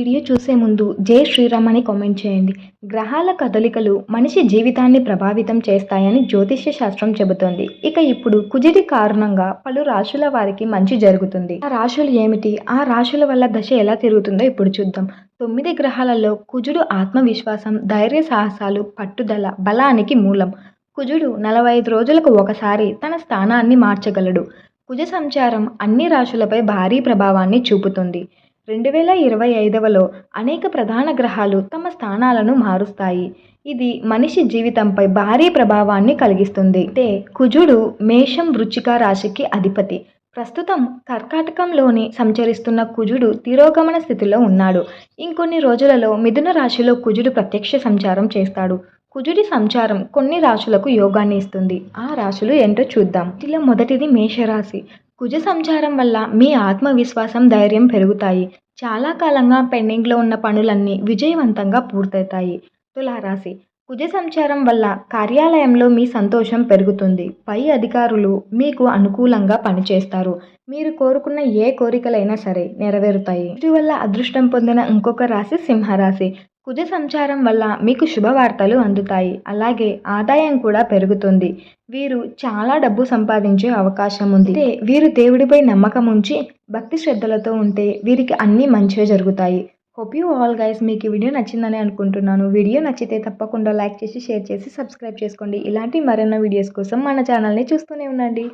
Video చూసే ముందు జై శ్రీరామ్ అని కామెంట్ చేయండి. గ్రహాల కదలికలు మనిషి జీవితాన్ని ప్రభావితం చేస్తాయని జ్యోతిష్య శాస్త్రం చెబుతోంది. ఇక ఇప్పుడు కుజిటి కారణంగా పలు రాశుల వారికి మంచి జరుగుతుంది. ఆ రాశులు ఏమిటి? ఆ రాశుల వల్ల దశ ఎలా తిరుగుతుందో ఇప్పుడు చూద్దాం. తొమ్మిది గ్రహాలలో కుజుడు ఆత్మవిశ్వాసం ధైర్య సాహసాలు పట్టుదల బలానికి మూలం. కుజుడు నలభై ఐదు రోజులకు ఒకసారి తన స్థానాన్ని మార్చగలడు. కుజ సంచారం అన్ని రాశులపై భారీ ప్రభావాన్ని చూపుతుంది. రెండు వేల ఇరవై ఐదవలో అనేక ప్రధాన గ్రహాలు తమ స్థానాలను మారుస్తాయి. ఇది మనిషి జీవితంపై భారీ ప్రభావాన్ని కలిగిస్తుంది. అయితే కుజుడు మేషం వృచ్చిక రాశికి అధిపతి. ప్రస్తుతం కర్కాటకంలోని సంచరిస్తున్న కుజుడు తిరోగమన స్థితిలో ఉన్నాడు. ఇంకొన్ని రోజులలో మిథున రాశిలో కుజుడు ప్రత్యక్ష సంచారం చేస్తాడు. కుజుడి సంచారం కొన్ని రాశులకు యోగాన్ని ఇస్తుంది. ఆ రాశులు ఏంటో చూద్దాం. ఇలా మొదటిది మేషరాశి. కుజ సంచారం వల్ల మీ ఆత్మవిశ్వాసం ధైర్యం పెరుగుతాయి. చాలా కాలంగా పెండింగ్లో ఉన్న పనులన్నీ విజయవంతంగా పూర్తవుతాయి. తులారాశి. కుజ సంచారం వల్ల కార్యాలయంలో మీ సంతోషం పెరుగుతుంది. పై అధికారులు మీకు అనుకూలంగా పనిచేస్తారు. మీరు కోరుకున్న ఏ కోరికలైనా సరే నెరవేరుతాయి. వీటి వల్ల అదృష్టం పొందిన ఇంకొక రాశి సింహరాశి. కుజ సంచారం వల్ల మీకు శుభవార్తలు అందుతాయి. అలాగే ఆదాయం కూడా పెరుగుతుంది. వీరు చాలా డబ్బు సంపాదించే అవకాశం ఉంది. వీరు దేవుడిపై నమ్మకం ఉంచి భక్తి శ్రద్ధలతో ఉంటే వీరికి అన్నీ మంచిగా జరుగుతాయి. హోప్ యూ ఆల్ గైస్ మీకు ఈ వీడియో నచ్చిందని అనుకుంటున్నాను. వీడియో నచ్చితే తప్పకుండా లైక్ చేసి షేర్ చేసి సబ్స్క్రైబ్ చేసుకోండి. ఇలాంటి మరెన్నో వీడియోస్ కోసం మన ఛానల్ని చూస్తూనే ఉండండి.